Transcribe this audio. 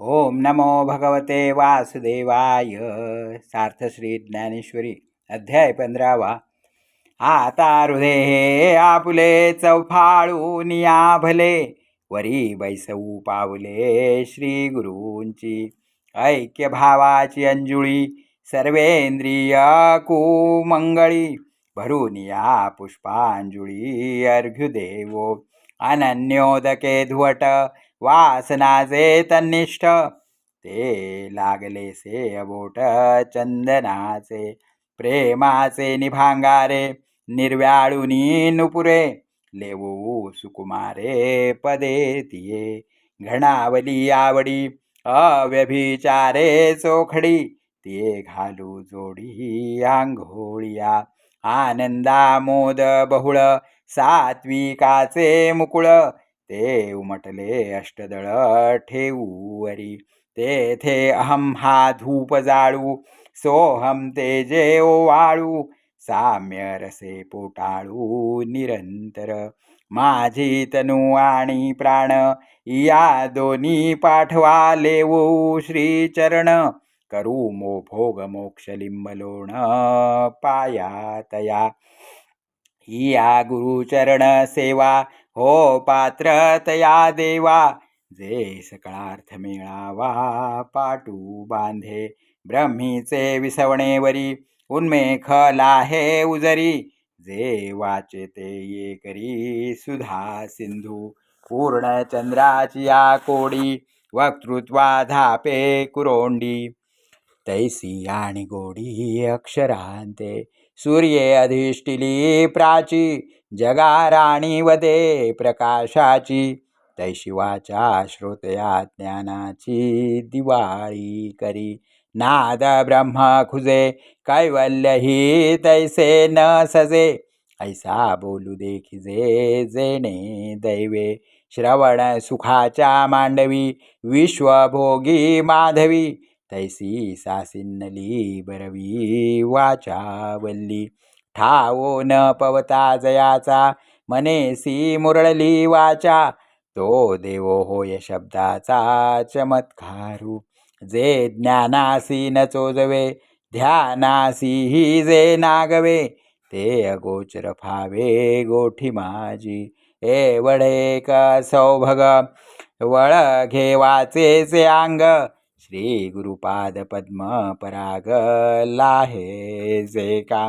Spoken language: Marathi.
ओम नमो भगवते वासुदेवाय। सार्थ श्री ज्ञानेश्वरी अध्याय पंधरावा। आता हृदय आपुले चौफाळून या भले वरी बैसऊ पावले श्री गुरूंची। ऐक्य भावाची अंजुळी सर्वेंद्रिय कुमंगळी भरून या पुष्पांजुळी अर्घ्युदेवो। अनन्योदके धुवट वासनाचे तन्निष्ठ। ते लागले से अबोट चंदनाचे प्रेमाचे निभांगारे निर्व्याळुनी नुपुरे लेवू सुकुमारे पदे तिये। घणावली आवडी अव्यभिचारे चोखडी तिये घालू जोडी आंघोळिया। आनंदा मोद बहुळ सात्विकाचे मुकुळ ते उमटले अष्टदळ ठेवूवरी तेथे अहम हा धूप जाळू सोहम तेजे वाळू साम्य रसे पोटाळू निरंतर. माझी तनु आणि प्राण या दोन्ही पाठवा लेवू श्रीचरण. करू मो भोग मोक्ष लिंबलोण पाया तया. या गुरुचरण सेवा हो पात्र तया देवा जे सकळार्थ मिळावा पाटू बांधे ब्रह्मीचे विसवणेवरी उन्मेख लाहे उजरी जे वाचे ते ये करी सुधा सिंधू पूर्ण चंद्राची या कोडी वक्तृत्वा धापे कुरोंडी. तैसी आणि गोडी अक्षरांते सूर्ये अधिष्ठिली प्राची जगा राणी वदे प्रकाशाची। तैशिवाच्या श्रोतया ज्ञानाची दिवाळी करी। नाद ब्रह्म खुजे कैवल्य ही तैसे न सजे। ऐसा बोलू देखिजे जेणे दैवे। श्रवण सुखाच्या मांडवी विश्वभोगी माधवी। तैसी सासिन्नली बरवी वाचावल्ली ठावो न पवता जयाचा मनेसी मुरळली वाचा. तो देवो होय शब्दाचा चमत्कारू. जे ज्ञानासी न चोजवे ध्यानासी ही जे नागवे. ते अगोचर फावे गोठी माझी. ए वडे सौभग वळ घेवाचे अंग श्री गुरुपाद पद्म पराग लाहे जे का